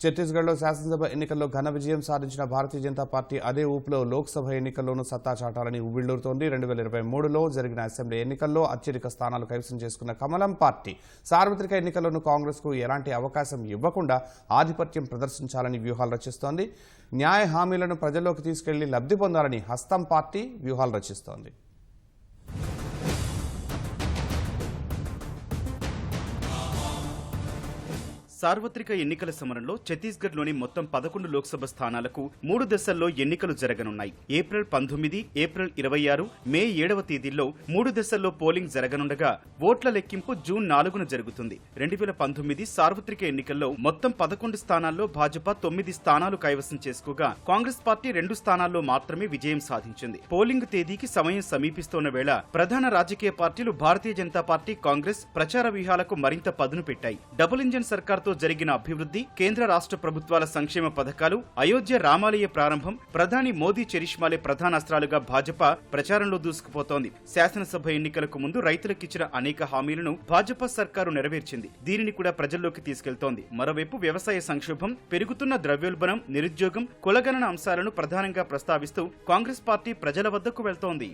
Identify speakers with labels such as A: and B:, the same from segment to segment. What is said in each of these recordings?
A: ఛత్తీస్గఢ్లో శాసనసభ ఎన్నికల్లో ఘన విజయం సాధించిన భారతీయ జనతా పార్టీ అదే ఊపులో లోక్సభ ఎన్నికల్లోనూ సత్తా చాటాలని ఉవ్విళ్ళూరుతోంది రెండు వేల ఇరవై మూడులో జరిగిన అసెంబ్లీ ఎన్నికల్లో అత్యధిక స్థానాలు కైవసం చేసుకున్న కమలం పార్టీ సార్వత్రిక ఎన్నికల్లోనూ కాంగ్రెస్కు ఎలాంటి అవకాశం ఇవ్వకుండా ఆధిపత్యం ప్రదర్శించాలని వ్యూహాలు రచిస్తోంది. న్యాయ హామీలను ప్రజల్లోకి తీసుకెళ్ళి లబ్ధి పొందాలని హస్తం పార్టీ వ్యూహాలు రచిస్తోంది.
B: సార్వత్రిక ఎన్నికల సమరంలో ఛత్తీస్గఢ్లోని మొత్తం పదకొండు లోక్సభ స్థానాలకు మూడు దశల్లో ఎన్నికలు జరగనున్నాయి. ఏప్రిల్ పంతొమ్మిది ఏప్రిల్ ఇరవై ఆరు మే ఏడవ తేదీల్లో మూడు దశల్లో పోలింగ్ జరగనుండగా ఓట్ల లెక్కింపు జూన్ నాలుగున జరుగుతుంది. రెండు వేల పంతొమ్మిది సార్వత్రిక ఎన్నికల్లో మొత్తం పదకొండు స్థానాల్లో భాజపా తొమ్మిది స్థానాలు కైవసం చేసుకోగా కాంగ్రెస్ పార్టీ రెండు స్థానాల్లో మాత్రమే విజయం సాధించింది. పోలింగ్ తేదీకి సమయం సమీపిస్తోన్న వేళ ప్రధాన రాజకీయ పార్టీలు భారతీయ జనతా పార్టీ కాంగ్రెస్ ప్రచార వ్యూహాలకు మరింత పదును పెట్టాయి. డబుల్ ఇంజన్ సర్కార్తో జరిగిన అభివృద్ధి కేంద్ర రాష్ట్ర ప్రభుత్వాల సంక్షేమ పథకాలు అయోధ్య రామాలయ ప్రారంభం ప్రధాని మోదీ చరిష్మాలే ప్రధాన అస్త్రాలుగా భాజపా ప్రచారంలో దూసుకుపోతోంది. శాసనసభ ఎన్నికలకు ముందు రైతులకిచ్చిన అనేక హామీలను భాజపా సర్కారు నెరవేర్చింది. దీనిని కూడా ప్రజల్లోకి తీసుకెళ్తోంది. మరోవైపు వ్యవసాయ సంక్షోభం పెరుగుతున్న ద్రవ్యోల్బణం నిరుద్యోగం కులగణన అంశాలను ప్రధానంగా ప్రస్తావిస్తూ కాంగ్రెస్ పార్టీ ప్రజల వద్దకు వెళ్తోంది.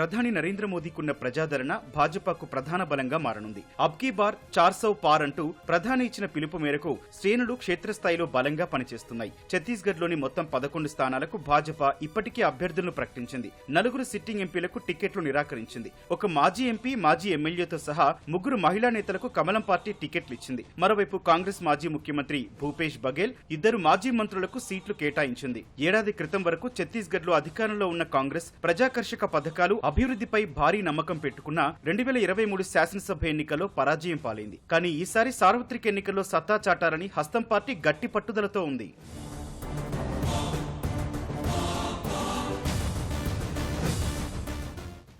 B: ప్రధాని నరేంద్ర మోదీకున్న ప్రజాదరణ భాజపాకు ప్రధాన బలంగా మారనుంది. అబ్కీ బార్ చార్సౌ పార్ అంటూ ప్రధాని ఇచ్చిన పిలుపు మేరకు శ్రేణులు క్షేత్రస్థాయిలో బలంగా పనిచేస్తున్నాయి. ఛత్తీస్గఢ్లోని మొత్తం పదకొండు స్థానాలకు భాజపా ఇప్పటికే అభ్యర్థులను ప్రకటించింది. నలుగురు సిట్టింగ్ ఎంపీలకు టికెట్లు నిరాకరించింది. ఒక మాజీ ఎంపీ మాజీ ఎమ్మెల్యేతో సహా ముగ్గురు మహిళా నేతలకు కమలం పార్టీ టికెట్లు ఇచ్చింది. మరోవైపు కాంగ్రెస్ మాజీ ముఖ్యమంత్రి భూపేష్ బఘేల్ ఇద్దరు మాజీ మంత్రులకు సీట్లు కేటాయించింది. ఏడాది క్రితం వరకు ఛత్తీస్గఢ్లో అధికారంలో ఉన్న కాంగ్రెస్ ప్రజాకర్షక పథకాలు అభివృద్ధిపై భారీ నమ్మకం పెట్టుకున్న రెండు వేల ఇరవై మూడు శాసనసభ ఎన్నికల్లో పరాజయం పాలైంది. కానీ ఈసారి సార్వత్రిక ఎన్నికల్లో సత్తా చాటారని హస్తం పార్టీ గట్టి పట్టుదలతో ఉంది.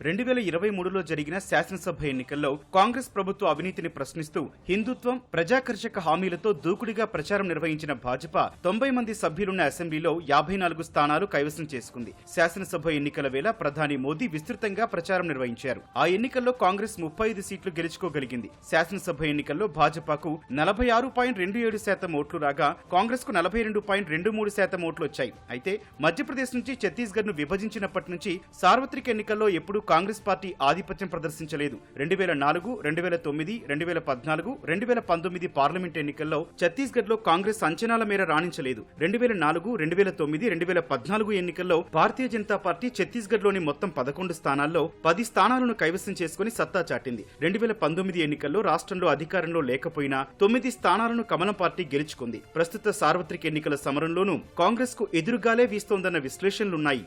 B: రెండు వేల ఇరవై మూడులో జరిగిన శాసనసభ ఎన్నికల్లో కాంగ్రెస్ ప్రభుత్వ అవినీతిని ప్రశ్నిస్తూ హిందుత్వం ప్రజాకర్షక హామీలతో దూకుడిగా ప్రచారం నిర్వహించిన భాజపా తొంభై మంది సభ్యులున్న అసెంబ్లీలో యాభై నాలుగు స్థానాలు కైవసం చేసుకుంది. శాసనసభ ఎన్నికల వేళ ప్రధాని మోదీ విస్తృతంగా ప్రచారం నిర్వహించారు. ఆ ఎన్నికల్లో కాంగ్రెస్ ముప్పై ఐదు సీట్లు గెలుచుకోగలిగింది. శాసనసభ ఎన్నికల్లో భాజపాకు నలభై ఆరు పాయింట్ రెండు ఏడు శాతం ఓట్లు రాగా కాంగ్రెస్కు నలభై రెండు పాయింట్ రెండు మూడు శాతం ఓట్లు వచ్చాయి. అయితే మధ్యప్రదేశ్ నుంచి ఛత్తీస్గఢ్ను విభజించినప్పటి నుంచి సార్వత్రిక ఎన్నికల్లో ఎప్పుడూ కాంగ్రెస్ పార్టీ ఆధిపత్యం ప్రదర్శించలేదు. రెండు వేల నాలుగు రెండు వేల తొమ్మిది రెండు వేల పద్నాలుగు రెండు వేల పంతొమ్మిది పార్లమెంట్ ఎన్నికల్లో ఛత్తీస్గఢ్లో కాంగ్రెస్ అంచనాల మేర రాణించలేదు. రెండు వేల నాలుగు రెండు వేల తొమ్మిది రెండు వేల పద్నాలుగు ఎన్నికల్లో భారతీయ జనతా పార్టీ ఛత్తీస్గఢ్లోని మొత్తం పదకొండు స్థానాల్లో పది స్థానాలను కైవసం చేసుకుని సత్తా చాటింది. రెండు వేల పంతొమ్మిది ఎన్నికల్లో రాష్ట్రంలో అధికారంలో లేకపోయినా తొమ్మిది స్థానాలను కమలం పార్టీ గెలుచుకుంది. ప్రస్తుత సార్వత్రిక ఎన్నికల సమరంలోనూ కాంగ్రెస్కు ఎదురుగాలే వీస్తోందన్న విశ్లేషణలున్నాయి.